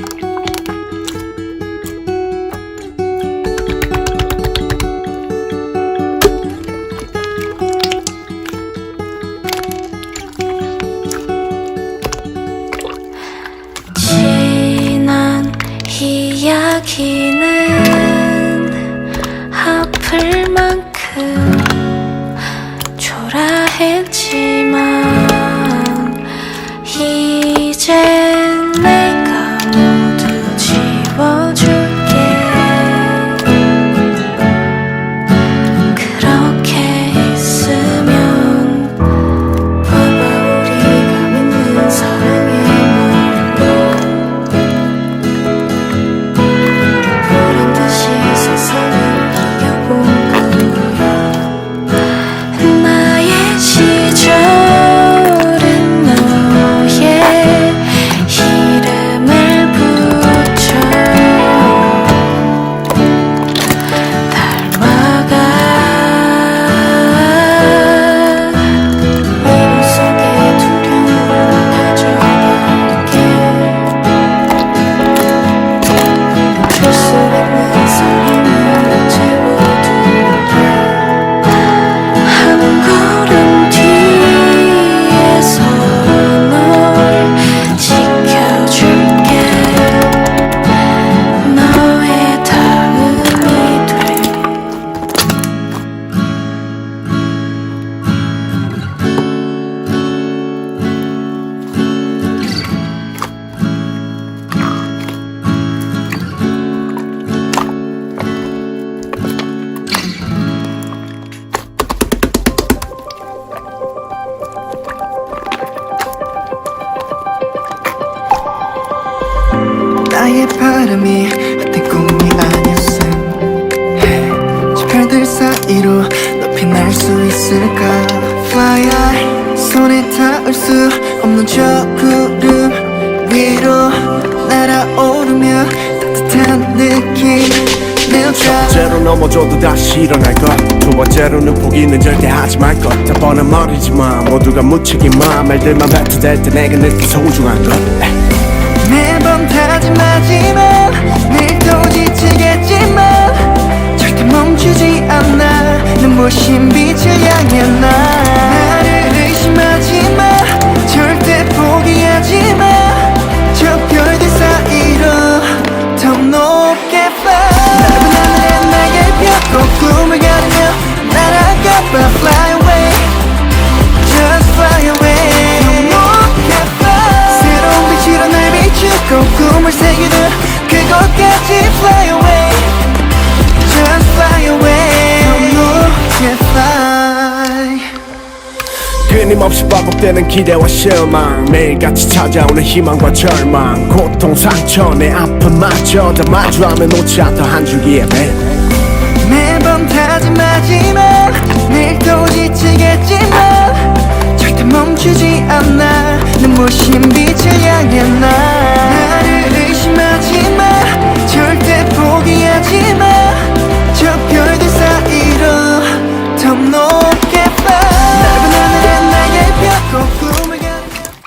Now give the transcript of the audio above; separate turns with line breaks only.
지
바람이 헛된 꿈이 아니었어 저 별들 사이로 높이 날 수 있을까? Fly 손에 닿을 수 없는 저 구름 위로 날아오르며 따뜻한 느낌
내첫 번째로 넘어져도 다시 일어날 것두 번째로는 포기는 절대 하지 말 것다 뻔한 말이지만 모두가 묻히기만 말들만 뱉어댈 때 내가 느낀 소중한 것
매번 다짐하지만 내일도 지치겠지만 절대 멈추지 않아. 눈부신 빛을 향해 나 나를 의심하지 마. 절대 포기하지 마저 별들 사이로 더 높게 fly 넓은 하늘에 나의 펴고 꿈을 가르며 날아가 봐
끊임없이 반복되는 기대와 실망. 매일같이 찾아오는 희망과 절망. 고통 상처 내 아픔마저 다 마주하며 놓지 않던
한배매